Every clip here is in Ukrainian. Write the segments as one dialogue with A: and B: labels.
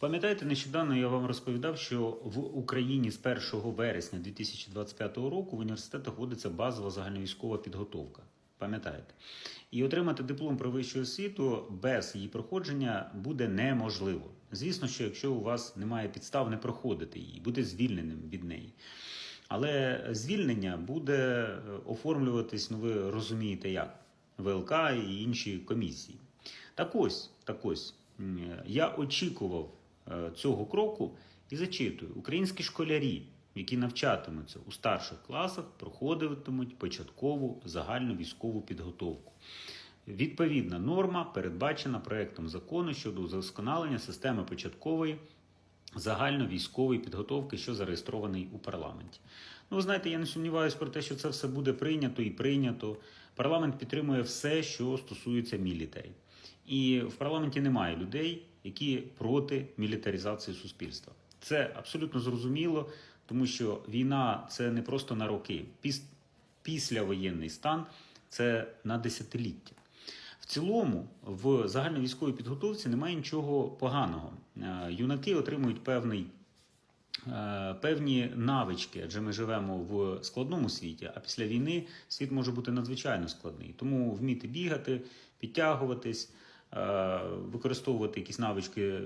A: Пам'ятаєте, нещодавно я вам розповідав, що в Україні з 1 вересня 2025 року в університетах вводиться базова загальновійськова підготовка. Пам'ятаєте? І отримати диплом про вищу освіту без її проходження буде неможливо. Звісно, що якщо у вас немає підстав не проходити її, бути звільненим від неї. Але звільнення буде е, оформлюватись, ну ви розумієте як, ВЛК і інші комісії. Так ось, так ось, я очікував цього кроку і зачитую: українські школярі, які навчатимуться у старших класах, проходитимуть початкову загальну військову підготовку. Відповідна норма передбачена проектом закону щодо удосконалення системи початкової загальновійськової підготовки, що зареєстрований у парламенті. Ну, ви знаєте, я не сумніваюся про те, що це все буде прийнято і прийнято. Парламент підтримує все, що стосується мілітарі. І в парламенті немає людей, які проти мілітаризації суспільства. Це абсолютно зрозуміло, тому що війна це не просто на роки. Піс- Післявоєнний стан це на десятиліття. В цілому, в загальновійськовій підготовці немає нічого поганого. Е, Юнаки отримують певний, е, певні навички, адже ми живемо в складному світі, а після війни світ може бути надзвичайно складний. Тому вміти бігати, підтягуватись, використовувати якісь навички е,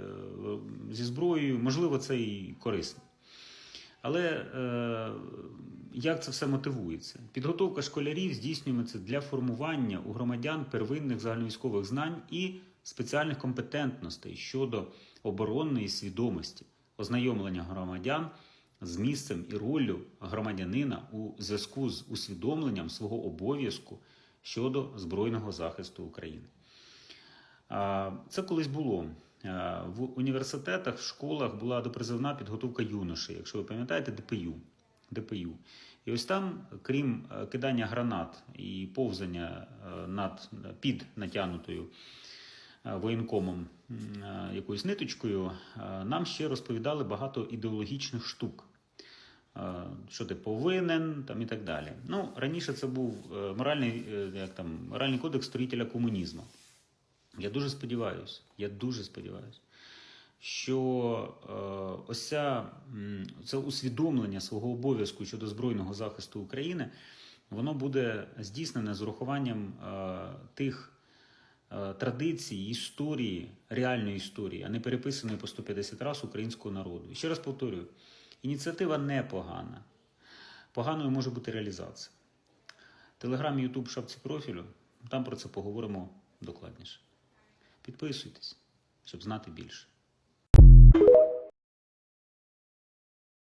A: зі зброєю, можливо, це і корисно. Але е, як це все мотивується? Підготовка школярів здійснюється для формування у громадян первинних загальновійськових знань і спеціальних компетентностей щодо оборонної свідомості, ознайомлення громадян з місцем і роллю громадянина у зв'язку з усвідомленням свого обов'язку щодо збройного захисту України. Це колись було. В університетах, в школах була допризовна підготовка юношей, якщо ви пам'ятаєте, ДПЮ. ДПЮ. І ось там, крім е, кидання гранат і повзання е, над, під натягнутою е, воєнкомом якоюсь ниточкою, нам ще розповідали багато ідеологічних штук. Що ти повинен там і так далі. Ну, раніше це був моральний, як там, моральний кодекс строїтеля комунізму. Я дуже сподіваюся, я дуже сподіваюся, що е, ось ця, це усвідомлення свого обов'язку щодо збройного захисту України, воно буде здійснене з урахуванням е, тих е, традицій, історії, реальної історії, а не переписаної по 150 разів українського народу. І ще раз повторюю: ініціатива непогана. Поганою може бути реалізація. Телеграм, Ютуб, шапці профілю. Там про це поговоримо докладніше. Підписуйтесь, щоб знати більше.